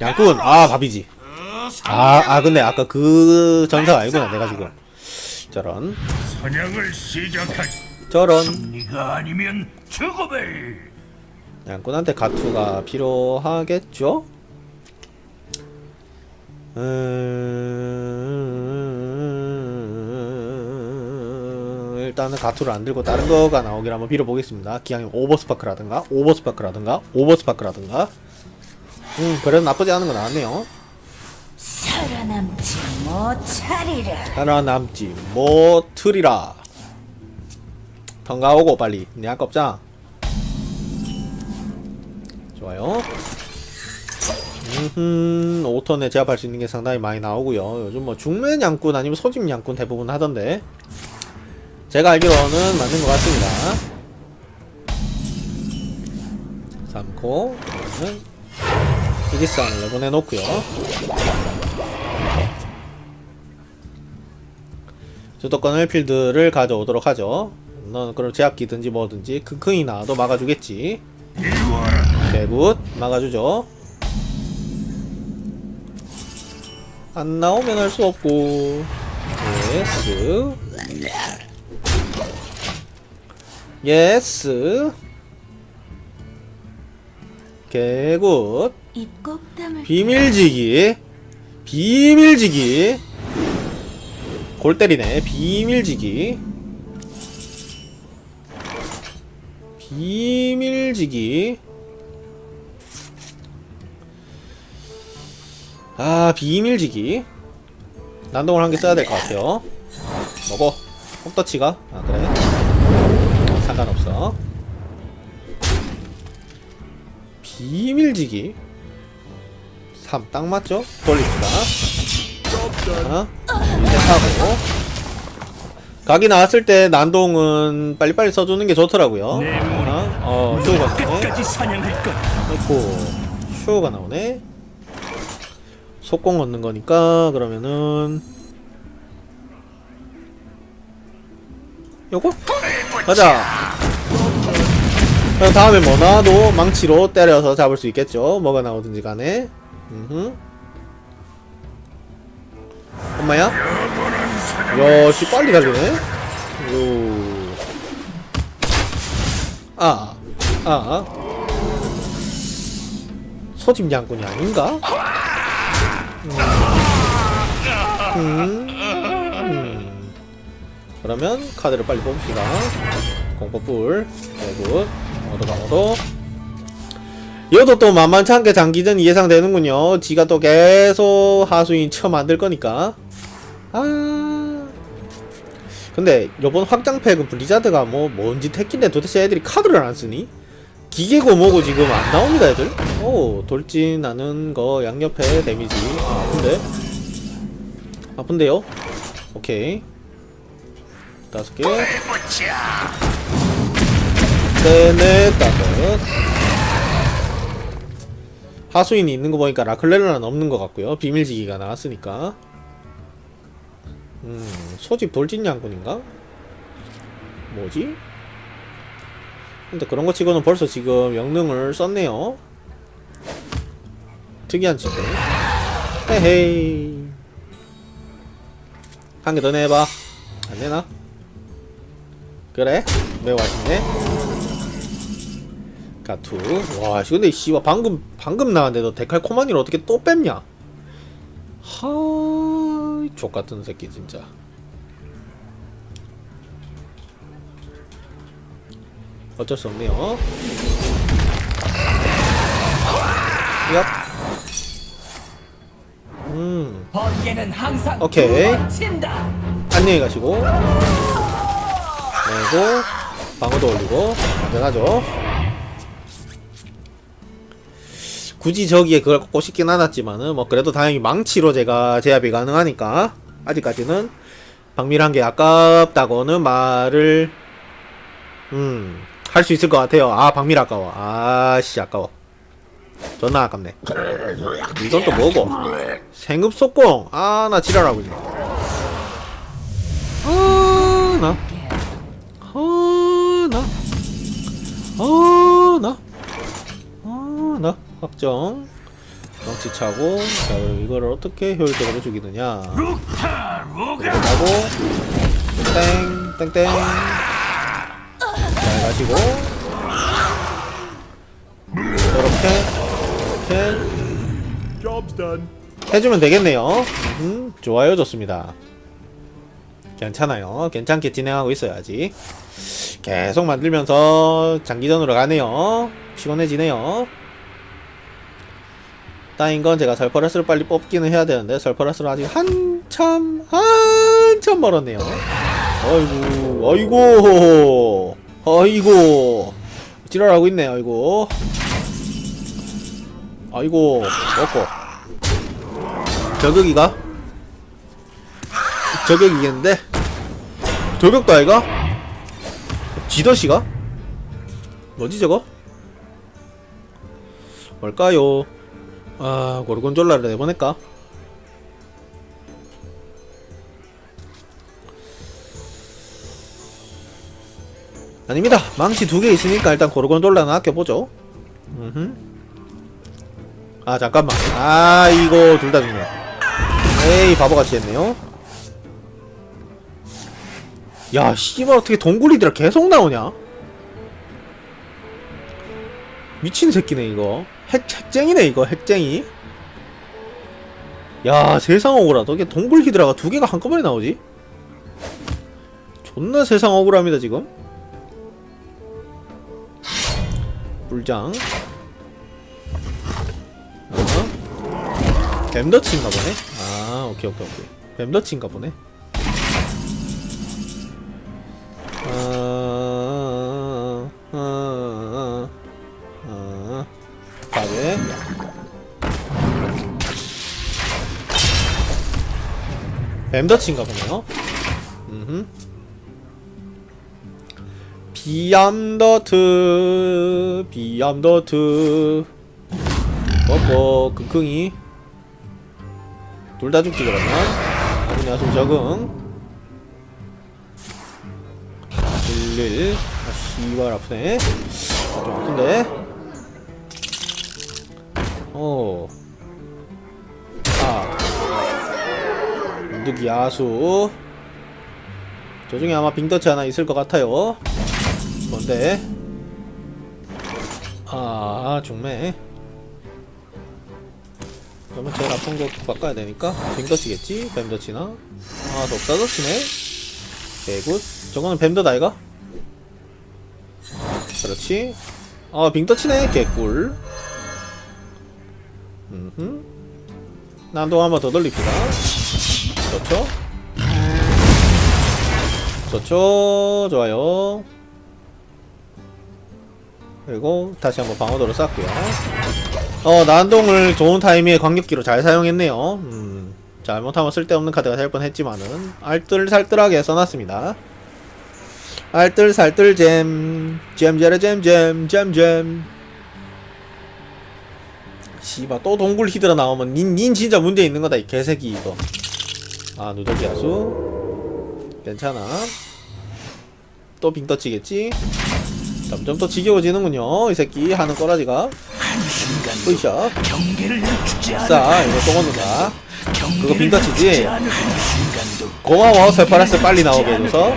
양꾼 아 밥이지 아, 아 근데 아까 그 전사가 아니구나 내가 지금 저런 사냥을 시작하지. 저런 네가 아니면 죽음을. 양꾼한테 가투가 필요하겠죠? 음... 일단은 가투를 안 들고 다른 거가 나오길 한번 빌어보겠습니다. 기왕이면 오버스파크라든가 오버스파크라든가 오버스파크라든가 음 그래도 나쁘지 않은 거 나왔네요. 살아남지 못하리라. 살아남지 못으리라. 던가오고 빨리 내 아깝자. 좋아요. 음, 5턴에 제압할 수 있는 게 상당히 많이 나오고요. 요즘 뭐 중면 양꾼 아니면 소집 양꾼 대부분 하던데 제가 알기로는 맞는 것 같습니다. 3코 그러면 이기스안을 내보내 놓고요. 주도권을 필드를 가져오도록 하죠. 넌 그럼 제압기든지 뭐든지 큰큰이 나와도 막아주겠지. 개굿 막아주죠. 안 나오면 할 수 없고. 예스. 예스. 개굿. 입꼭 다물. 비밀지기. 비밀지기. 골 때리네. 비밀지기. 비밀지기. 아, 비밀지기. 난동을 한 개 써야 될 것 같아요. 먹어. 혹더치가? 아, 그래. 상관없어. 비밀지기. 3, 딱 맞죠? 돌립시다. 하나, 이제 하고. 각이 나왔을 때 난동은 빨리빨리 써주는 게 좋더라고요. 하나, 어, 쇼가 나오네. 넣고, 쇼가 나오네. 속공 얻는 거니까, 그러면은. 요거? 가자! 다음에 뭐 나와도 망치로 때려서 잡을 수 있겠죠. 뭐가 나오든지 간에. 음흠. 엄마야? 야, 씨 빨리 달리네. 요. 아, 아. 소집 양꾼이 아닌가? 음. 음. 그러면 카드를 빨리 뽑읍시다. 공포불, 대굿, 얻어가 얻어. 이것도 또 만만치 않게 장기전이 예상되는군요. 지가 또 계속 하수인 쳐 만들 거니까. 아. 근데 요번 확장팩은 블리자드가 뭐 뭔지 택인데 도대체 애들이 카드를 안 쓰니? 기계고 뭐고 지금 안 나옵니다 애들. 오 돌진하는 거 양옆에 데미지 아, 아픈데? 아픈데요? 오케이 다섯 개 셋넷 다섯 하수인이 있는 거 보니까 라클레르는 없는 것 같고요 비밀지기가 나왔으니까 음 소집 돌진 양꾼인가? 뭐지? 근데 그런 거 치고는 벌써 지금 영능을 썼네요. 특이한 친구. 헤헤이. 한 개 더 내봐. 안 되나? 그래? 매우 아쉽네. 가투. 와, 씨, 근데 씨와 방금 방금 나왔는데 너 데칼 코마니를 어떻게 또 뺐냐? 하, 족 같은 새끼 진짜. 어쩔 수 없네요. 얍. 음, 오케이. 안녕히 가시고. 내고, 방어도 올리고, 안전하죠. 굳이 저기에 그걸 꽂고 싶긴 않았지만은, 뭐, 그래도 다행히 망치로 제가 제압이 가능하니까, 아직까지는 박밀한 게 아깝다고는 말을, 음, 할 수 있을 것 같아요. 아, 박밀 아까워. 아씨, 아까워. 존나 아깝네. 이건 또 뭐고? 생급 속공. 아, 나 지랄하고 있네. 아, 나. 아, 나. 아, 나. 아, 나. 확정. 덩치 차고 자 이거를 어떻게 효율적으로 죽이느냐. 하고 땡 땡땡. 잘 가시고. 이렇게 이렇게. 해주면 되겠네요. 음 좋아요 좋습니다. 괜찮아요. 괜찮게 진행하고 있어야지. 계속 만들면서 장기전으로 가네요. 피곤해지네요 따인 건 제가 설퍼러스를 빨리 뽑기는 해야 되는데 설퍼러스는 아직 한참 한참 멀었네요. 아이고 아이고 아이고. 지랄하고 있네 아이고. 아이고 먹고. 저격이가? 저격이겠는데? 저격도 아이가? 지더시가? 뭐지 저거? 뭘까요 아 고르곤졸라를 내보낼까? 아닙니다. 망치 두 개 있으니까 일단 고르곤졸라는 아껴보죠. 음흠. 아 잠깐만. 아 이거 둘 다 죽네. 에이 바보같이 했네요. 야 씨발 어떻게 동굴이들 계속 나오냐? 미친 새끼네 이거 핵, 핵쟁이네 이거 핵쟁이. 야 세상 억울하다. 이게 동굴 히드라가 두 개가 한꺼번에 나오지? 존나 세상 억울합니다 지금. 불장. 어? 뱀더치인가 보네? 아 오케이 오케이 오케이. 뱀더치인가 보네 뱀더치인가 보네요. 음흠. 비암더트 비암더트. 뽀뽀 끙끙이. 둘 다 죽지 그러면. 아군이 아숨 적응. 11 아 씨발 아프네. 아, 좀 아픈데. 어. 문득이 야수. 저 중에 아마 빙더치 하나 있을 것 같아요. 뭔데? 아, 중매. 그러면 제일 아픈 거 바꿔야 되니까 빙더치겠지? 뱀더치나? 아, 독사더치네? 개굿. 저거는 뱀더 다이가? 그렇지. 아, 빙더치네? 개꿀. 음흠. 난도 한번 더 돌립시다. 좋죠? 좋죠? 좋아요. 그리고 다시 한번 방어도를 쌓고요. 어, 난동을 좋은 타이밍에 광역기로 잘 사용했네요. 음, 잘못하면 쓸데없는 카드가 될 뻔했지만은 알뜰살뜰하게 써놨습니다. 알뜰살뜰 잼, 잼제레 잼잼, 잼잼. 씨발 또 동굴 히드라 나오면 닌, 닌 진짜 문제 있는 거다 이 개새끼 이거 아 누더기 야수. 괜찮아. 또 빙 떠치겠지? 점점 또 지겨워지는군요 이 새끼. 하는 꼬라지가. 않을 싸 이거 또 경계를 그거 빙 떠치지? 한순간도 고마워 세파라스 빨리 나오게 해줘서.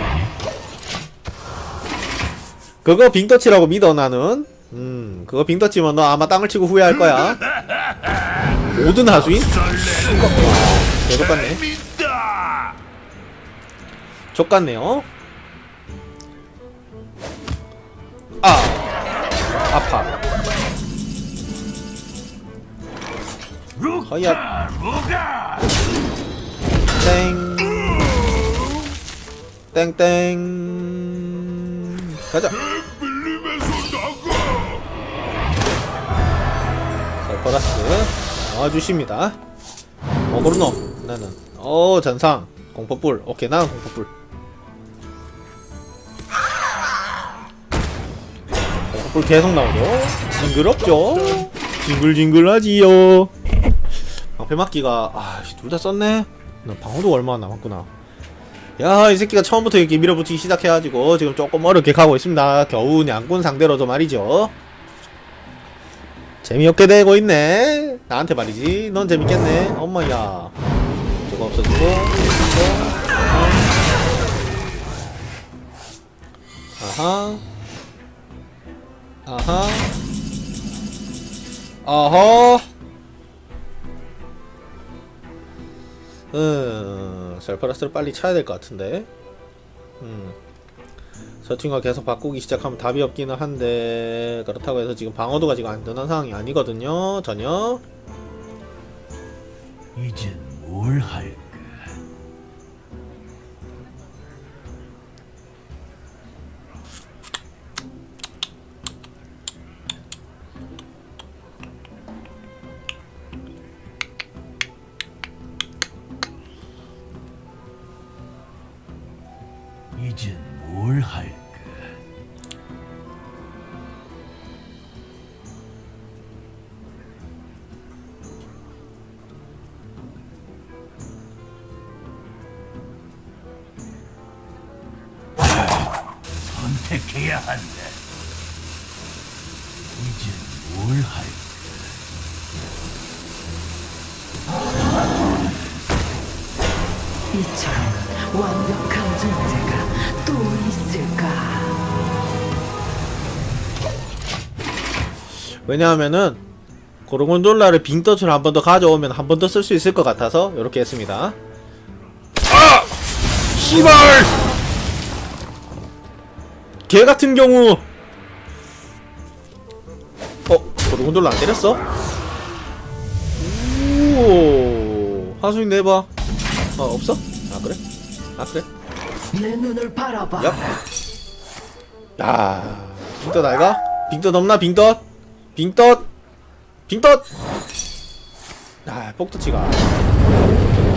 그거 빙 떠치라고 믿어 나는. 음 그거 빙 떠치면 너 아마 땅을 치고 후회할 거야. 모든 하수인? 개똑같네 믿다 족같네요. 아 아파. 허야. 땡. 땡땡. 가자. 설퍼라스 나와주십니다. 어 그러노 나는 어 전상 공포불 오케이 나는 공포불. 공포불 계속 나오죠. 징그럽죠. 징글징글하지요. 방패 맞기가 아둘 다 썼네. 나 방어도 얼마 남았구나. 야 이 새끼가 처음부터 이렇게 밀어붙이기 시작해가지고 지금 조금 어렵게 가고 있습니다. 겨우 양꾼 상대로도 말이죠. 재미없게 되고 있네 나한테 말이지 넌 재밌겠네 엄마야 저거 없어지고. 아하 아하. 어허 음 셀퍼라스를 빨리 차야 될 것 같은데. 음. 저 친구가 계속 바꾸기 시작하면 답이 없기는 한데 그렇다고 해서 지금 방어도가 지금 안전한 상황이 아니거든요. 전혀. 이젠 뭘 할까? 이젠 뭘 할까? 선택해야 한다. 이제 뭘 할까? 이처럼 완벽한 왜냐하면은 고르곤졸라를 빙떠을 한번 더 가져오면 한 번 더 쓸 수 있을 것 같아서 이렇게 했습니다 아! 씨발! 걔 같은 경우 어? 고르곤졸라 안 때렸어? 오 하수인 내봐 어 없어? 아 그래? 아 그래? 내 눈을 바라봐. 얍. 야, 빙떡 아이가? 빙떡 없나? 빙떡? 빙떡? 빙떡? 아, 폭터치가.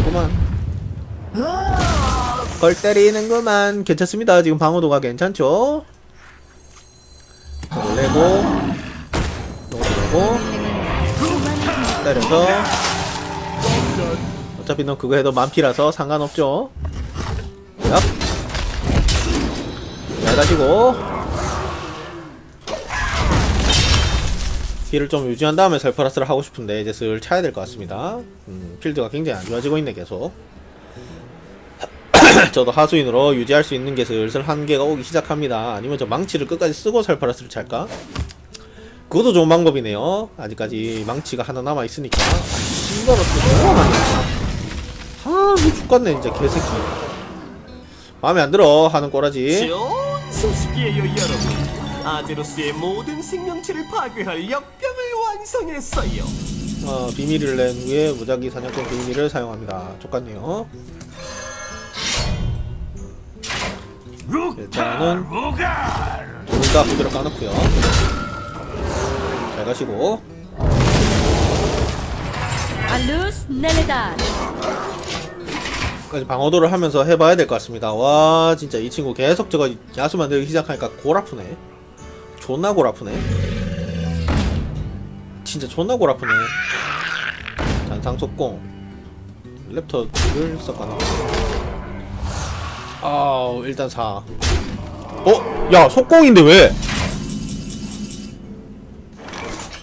그만. 걸 때리는구만. 괜찮습니다. 지금 방어도가 괜찮죠? 놀래고, 놀래고, 때려서. 어차피 너 그거 해도 만피라서 상관없죠? 얍. 잘 가지고 피를 좀 유지한 다음에 셀퍼라스를 하고 싶은데 이제 슬 차야 될 것 같습니다. 음, 필드가 굉장히 안 좋아지고 있네 계속. 저도 하수인으로 유지할 수 있는 게 슬슬 한계가 오기 시작합니다. 아니면 저 망치를 끝까지 쓰고 셀퍼라스를 찰까? 그것도 좋은 방법이네요. 아직까지 망치가 하나 남아있으니까. 신발 어떻게 너무 많이 아뭐 죽겠네 진짜 개새끼. 마음에 안 들어 하는 꼬라지. 좋은 소식이에요 여러분 아제로스의 모든 생명체를 파괴할 역병을 완성했어요 어, 비밀을 낸 후에 무작위 사냥꾼 비밀을 사용합니다. 족같네요. 루타 일단은 둘다 그대로 까놓고요. 잘 가시고 알루스 넬레단 까지 방어도를 하면서 해봐야 될 것 같습니다. 와 진짜 이 친구 계속 저거 야수 만들기 시작하니까 골 아프네. 존나 골 아프네. 진짜 존나 골 아프네. 잔상 속공 랩터를 섞어놔. 아 일단 4. 어? 야 속공인데 왜?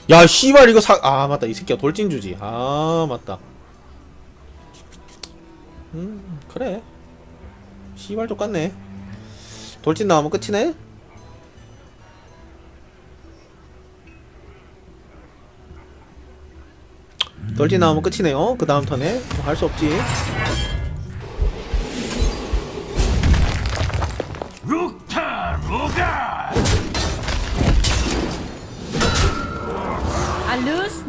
야 씨발 이거 사.. 아 맞다 이 새끼가 돌진주지 아 맞다 음 그래 씨발 똑같네 돌진 나오면 끝이네 돌진 나오면 끝이네요. 그 다음 턴에 뭐 할 수 없지. 알루스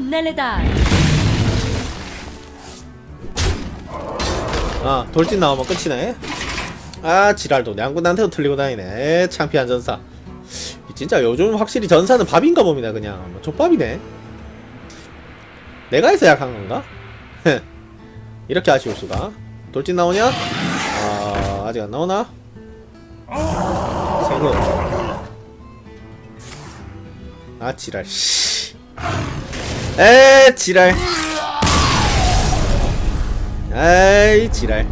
아 돌진 나오면 끝이네. 아 지랄도. 양군한테도 틀리고 다니네. 에, 창피한 전사. 진짜 요즘 확실히 전사는 밥인가 봅니다 그냥. 뭐 족밥이네 내가 해서 약한 건가? 이렇게 아쉬울 수가 돌진 나오냐? 아 아직 안 나오나? 생각 아 지랄 씨. 에 지랄 아이 지랄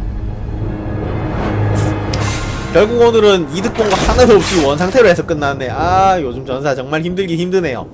결국 오늘은 이득 본거 하나도 없이 원 상태로 해서 끝났네 아 요즘 전사 정말 힘들긴 힘드네요